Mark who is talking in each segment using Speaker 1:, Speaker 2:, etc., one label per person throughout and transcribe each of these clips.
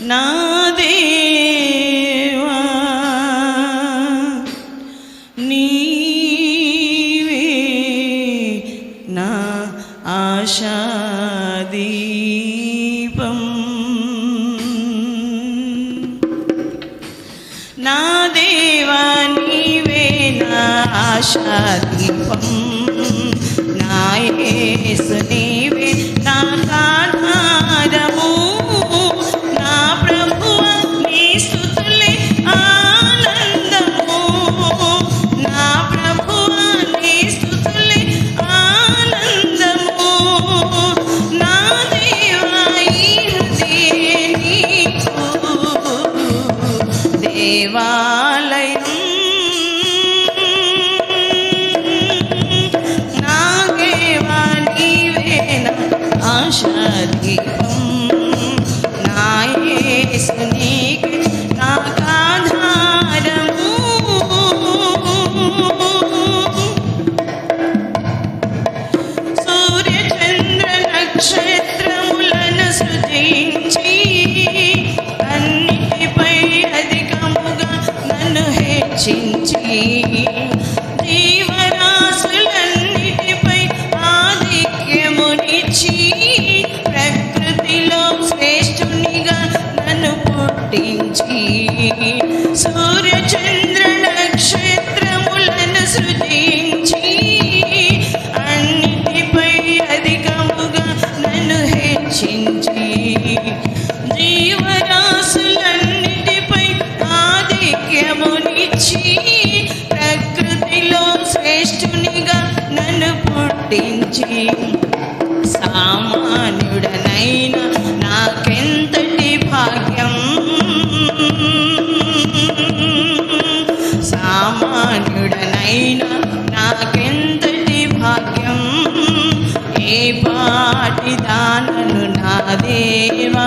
Speaker 1: నా దేవా నీవే నా ఆశాదీపం నా దేవా నీవే నా ఆశాదీపం నా యేసునే தேவா పుట్టను పుట్టించి సామాన్యుడనైనా నాకెంతటి భాగ్యం సామాన్యుడనైనా నాకెంతటి భాగ్యం ఏ పాటి దానను నా దేవా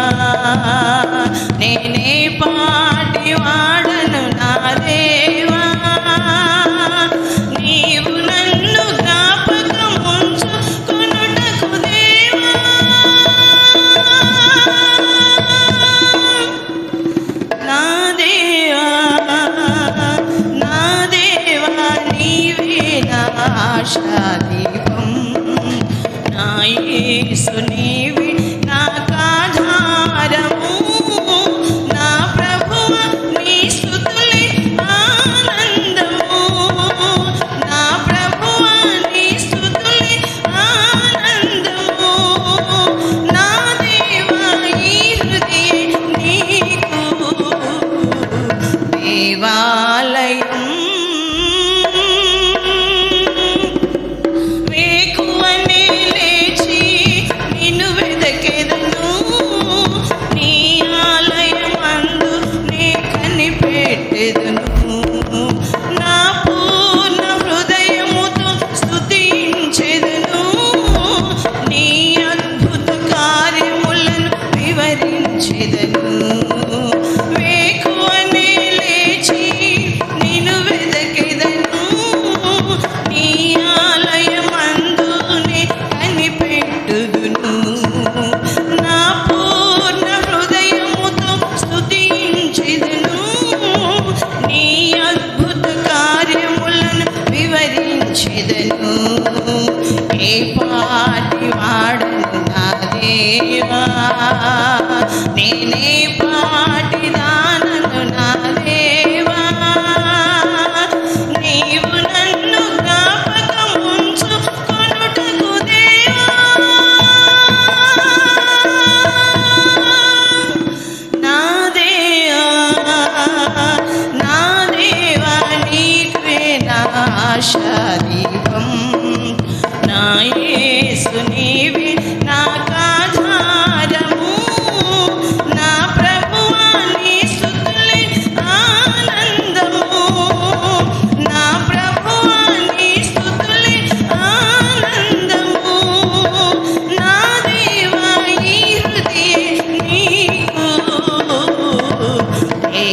Speaker 1: அறிவாலை பாடி வாடுதா தேவா? நினை பாடி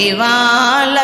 Speaker 1: தேவால